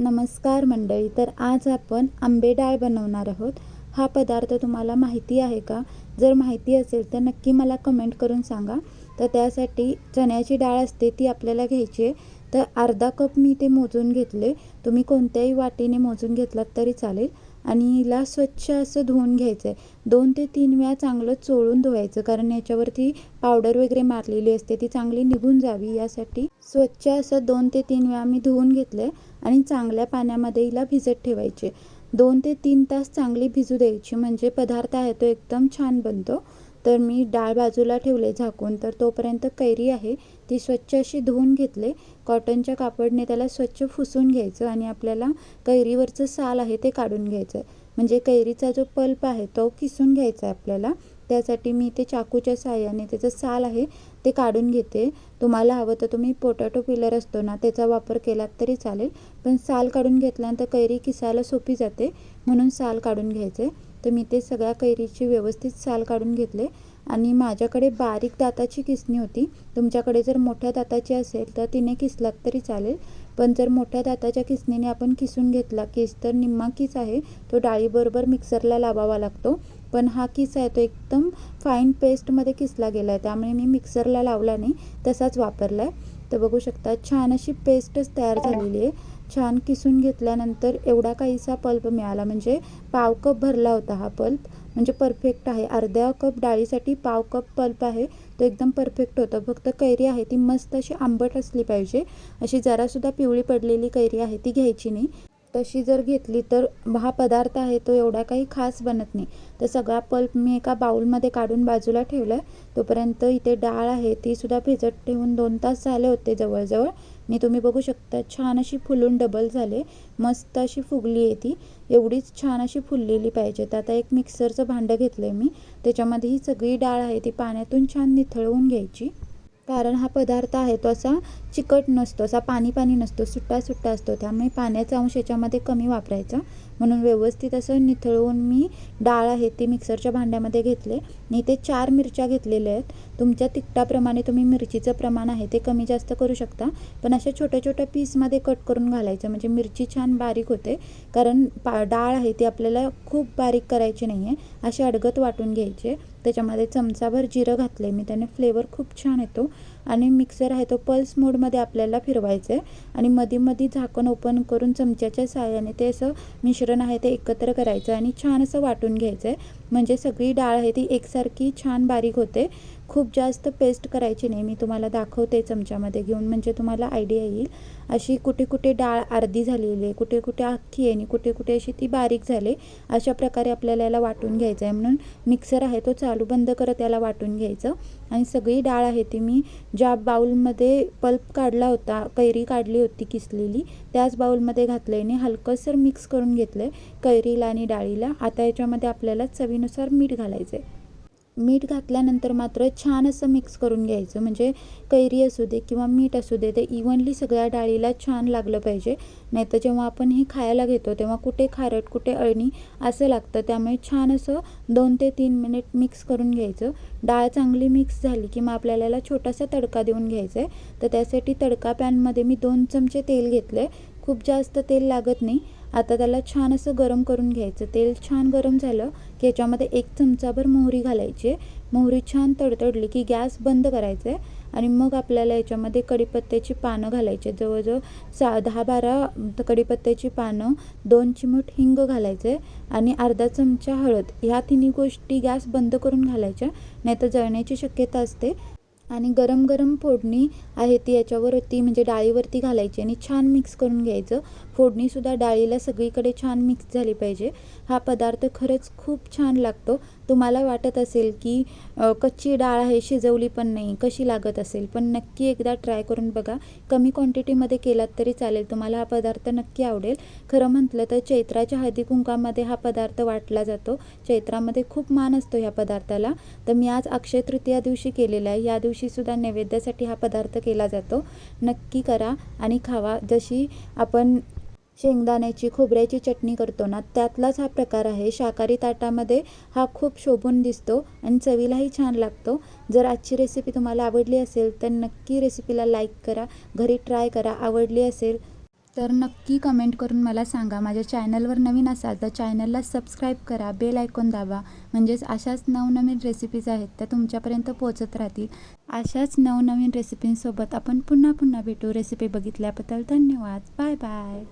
नमस्कार मंडळी तर आज आपण आंबे डाळ बनवणार आहोत. हा पदार्थ तुम्हाला माहिती आहे का? जर माहिती असेल तर नक्की मला कमेंट करून सांगा. तर त्यासाठी चण्याची डाळ असते ती आपल्याला घ्यायची आहे. तर अर्धा कप मी ते मोजून घेतले. तुम्ही कोणत्याही वाटीने मोजून घेतलात तरी चालेल. आणि हिला स्वच्छ असं धुवून घ्यायचं आहे दोन ते तीन वेळा चांगलं चोळून धुवायचं कारण याच्यावरती पावडर वगैरे मारलेली असते ती चांगली निघून जावी यासाठी. स्वच्छ असं दोन ते तीन वेळा मी धुवून घेतले आणि चांगल्या पाण्यामध्ये हिला भिजत ठेवायचे दोन ते तीन तास चांगली भिजू द्यायची म्हणजे पदार्थ आहे तो एकदम छान बनतो. तर मी डाळ बाजूला ठेवले झाकून. तर तोपर्यंत कैरी आहे ती स्वच्छ अशी धुवून घेतले. कॉटनच्या कापडने त्याला स्वच्छ फुसून घ्यायचं आणि आपल्याला कैरीवरचं साल आहे ते काढून घ्यायचं आहे म्हणजे कैरीचा जो पल्प आहे तो किसून घ्यायचा आहे आपल्याला. त्यासाठी मी ते चाकूच्या साह्याने त्याचं साल आहे ते काढून घेते. तुम्हाला हवं तर तुम्ही पोटॅटो पिलर असतो ना त्याचा वापर केलात तरी चालेल. पण साल काढून घेतल्यानंतर कैरी किसायला सोपी जाते म्हणून साल काढून घ्यायचे. तर मी ते सगळ्या कैरीची व्यवस्थित साल काढून घेतले. आणि माझ्याकडे बारीक दाताची किसणी होती. तुमच्याकडे जर मोठ्या दाताची असेल तर तिने किसलात तरी चालेल. पण जर मोठ्या दाताच्या किसणीने आपण किसून घेतला किस तर निम्मा किस आहे. तो डाळीबरोबर मिक्सरला लावावा लागतो. पण हा किस आहे तो एकदम फाईन पेस्टमध्ये किसला गेला आहे त्यामुळे मी मिक्सरला लावला नाही तसाच वापरला आहे तर बघू शकता छान अशी पेस्टच तयार झालेली आहे. छान किसून घेतल्यानंतर एवढा काहीसा पल्प मिळाला. म्हणजे पाव कप भरला होता हा पल्प. म्हणजे परफेक्ट आहे. अर्ध्या कप डाळीसाठी पाव कप पल्प आहे. तो एकदम परफेक्ट होता. फक्त कैरी आहे ती मस्त अशी आंबट असली पाहिजे. अशी जरासुद्धा पिवळी पडलेली कैरी आहे ती घ्यायची नाही. तशी जर घेतली तर हा पदार्थ आहे तो एवढा काही खास बनत नाही. तर सगळा पल्प मी एका बाउलमध्ये काढून बाजूला ठेवला आहे तोपर्यंत इथे डाळ आहे तीसुद्धा भिजत ठेवून दोन तास झाले होते जवळजवळ. आणि तुम्ही बघू शकता छान अशी फुलून डबल झाले. मस्त अशी फुगली आहे ती. एवढीच छान अशी फुललेली पाहिजे. तर आता एक मिक्सरचं भांडं घेतलं आहे मी. त्याच्यामध्ये ही सगळी डाळ आहे ती पाण्यातून छान निथळवून घ्यायची. कारण हा पदार्थ आहे तो असा चिकट नसतो असा पाणी पाणी नसतो सुट्टा सुट्टा असतो. त्यामुळे पाण्याचा अंश याच्यामध्ये कमी वापरायचा. म्हणून व्यवस्थित असं निथळवून मी डाळ आहे ती मिक्सरच्या भांड्यामध्ये घेतले. आणि ते चार मिरच्या घेतलेल्या आहेत. तुमच्या तिखटाप्रमाणे तुम्ही मिरचीचं प्रमाण आहे ते कमी जास्त करू शकता. पण अशा छोट्या छोट्या पीसमध्ये कट करून घालायचं. म्हणजे मिरची छान बारीक होते. कारण पा डाळ आहे ती आपल्याला खूप बारीक करायची नाही आहे असे अडगत वाटून घ्यायचे. त्याच्यामध्ये चमचाभर जिरं घातले मी त्याने फ्लेवर खूप छान येतो. आणि मिक्सर आहे तो पल्स मोडमध्ये आपल्याला फिरवायचं आहे आणि मध्ये मध्ये झाकण ओपन करून चमच्याच्या साहाय्याने ते असं मिश्रण आहे ते एकत्र करायचं आणि छान असं वाटून घ्यायचं आहे म्हणजे सगळी डाळ आहे ती एकसारखी छान बारीक होते. खूप जास्त पेस्ट करायची नाही. मी तुम्हाला दाखवते चमच्यामध्ये घेऊन म्हणजे तुम्हाला आयडिया येईल. अशी कुठे कुठे डाळ अर्धी झालेली आहे कुठे कुठे अख्खी आहे आणि कुठे कुठे अशी ती बारीक झाली अशा प्रकारे आपल्याला याला वाटून घ्यायचं आहे. म्हणून मिक्सर आहे तो चालू बंद करत याला वाटून घ्यायचं. आणि सगळी डाळ आहे ती मी ज्या बाऊलमध्ये पल्प काढला होता कैरी काढली होती किसलेली त्याच बाऊलमध्ये घातलं आहे आणि हलकंसर मिक्स करून घेतलं आहे कैरीला आणि डाळीला. आता याच्यामध्ये आपल्याला चवीनुसार मीठ घालायचं आहे मीठ घातल्यानंतर मात्र छान असं मिक्स करून घ्यायचं. म्हणजे कैरी असू दे किंवा मीठ असू दे ते इव्हनली सगळ्या डाळीला छान लागलं पाहिजे. नाही तर जेव्हा आपण हे खायला घेतो तेव्हा कुठे खारट कुठे अळणी असं लागतं त्यामुळे छान असं दोन ते तीन मिनिट मिक्स करून घ्यायचं. डाळ चांगली मिक्स झाली की मग आपल्याला याला छोटासा तडका देऊन घ्यायचा आहे तर त्यासाठी तडका पॅनमध्ये मी दोन चमचे तेल घेतलं आहे खूप जास्त तेल लागत नाही. आता त्याला छान असं गरम करून घ्यायचं. तेल छान गरम झालं की याच्यामध्ये एक चमचाभर मोहरी घालायची. मोहरी छान तडतडली की गॅस बंद करायचा आहे आणि मग आपल्याला याच्यामध्ये कढीपत्त्याची पानं घालायची. जवळजवळ सा दहा बारा कढीपत्त्याची पानं दोन चिमूट हिंग घालायचे आणि अर्धा चमचा हळद. ह्या तिन्ही गोष्टी गॅस बंद करून घालायच्या. नाहीतर जळण्याची शक्यता असते. आणि गरम गरम फोडणी आहे ती याच्यावरती म्हणजे डाळीवरती घालायची आणि छान मिक्स करून घ्यायचं. फोडणीसुद्धा डाळीला सगळीकडे छान मिक्स झाली पाहिजे. हा पदार्थ खरंच खूप छान लागतो. तुम्हाला वाटत असेल की कच्ची डाळ आहे शिजवली पण नाही कशी लागत असेल? पण नक्की एकदा ट्राय करून बघा. कमी क्वांटिटीमध्ये केलात तरी चालेल. तुम्हाला हा पदार्थ नक्की आवडेल. खरं म्हटलं तर चैत्राच्या हळदी कुंकामध्ये हा पदार्थ वाटला जातो. चैत्रामध्ये खूप मान असतो ह्या पदार्थाला. तर मी आज अक्षय तृतीया दिवशी केलेला आहे. या दिवशीसुद्धा नैवेद्यासाठी हा पदार्थ केला जातो. नक्की करा आणि खावा. जशी आपण शेंगदाण्याची खोबऱ्याची चटणी करतो ना त्यातलाच हा प्रकार आहे. शाकाहारी ताटामध्ये हा खूप शोभून दिसतो आणि चवीलाही छान लागतो. जर आजची रेसिपी तुम्हाला आवडली असेल तर नक्की रेसिपीला लाईक करा. घरी ट्राय करा. आवडली असेल तर नक्की कमेंट करून मला सांगा. माझ्या चॅनलवर नवीन असाल तर चॅनलला सबस्क्राईब करा. बेल ऐकून दाबा. म्हणजेच अशाच नवनवीन रेसिपीज आहेत त्या तुमच्यापर्यंत पोहोचत राहतील. अशाच नवनवीन रेसिपींसोबत आपण पुन्हा पुन्हा भेटू. रेसिपी बघितल्याबद्दल धन्यवाद. Bye bye